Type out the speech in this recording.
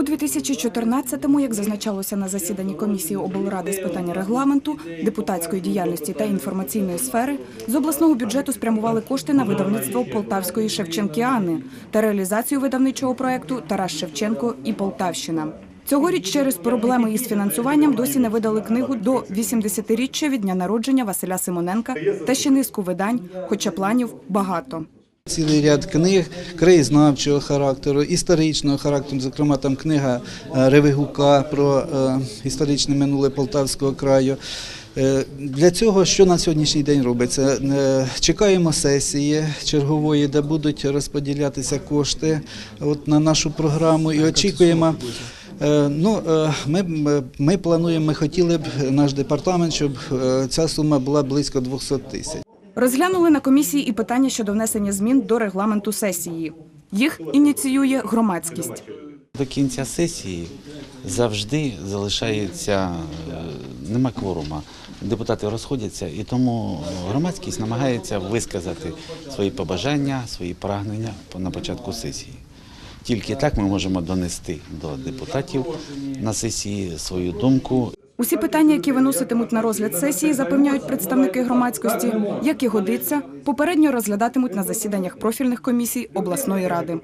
У 2014-му, як зазначалося на засіданні комісії облради з питань регламенту, депутатської діяльності та інформаційної сфери, з обласного бюджету спрямували кошти на видавництво Полтавської Шевченкіани та реалізацію видавничого проекту Тарас Шевченко і Полтавщина. Цьогоріч через проблеми із фінансуванням досі не видали книгу до 80-річчя від дня народження Василя Симоненка та ще низку видань, хоча планів багато. Цілий ряд книг краєзнавчого характеру, історичного характеру, зокрема там книга е, Ревигука про е, історичне минуле Полтавського краю. Е, Для цього що на сьогоднішній день робиться? Чекаємо сесії чергової, де будуть розподілятися кошти от на нашу програму і очікуємо. Ну, ми, ми- плануємо, ми хотіли б наш департамент, щоб ця сума була близько 200 тисяч. Розглянули на комісії і питання щодо внесення змін до регламенту сесії. Їх ініціює громадськість. До кінця сесії завжди залишається, е, нема кворума. Депутати розходяться, і тому громадськість намагається висказати свої побажання, свої прагнення на початку сесії. Тільки так ми можемо донести до депутатів на сесії свою думку Усі питання, які виноситимуть на розгляд сесії, запевняють представники громадськості, як і годиться, попередньо розглядатимуть на засіданнях профільних комісій обласної ради.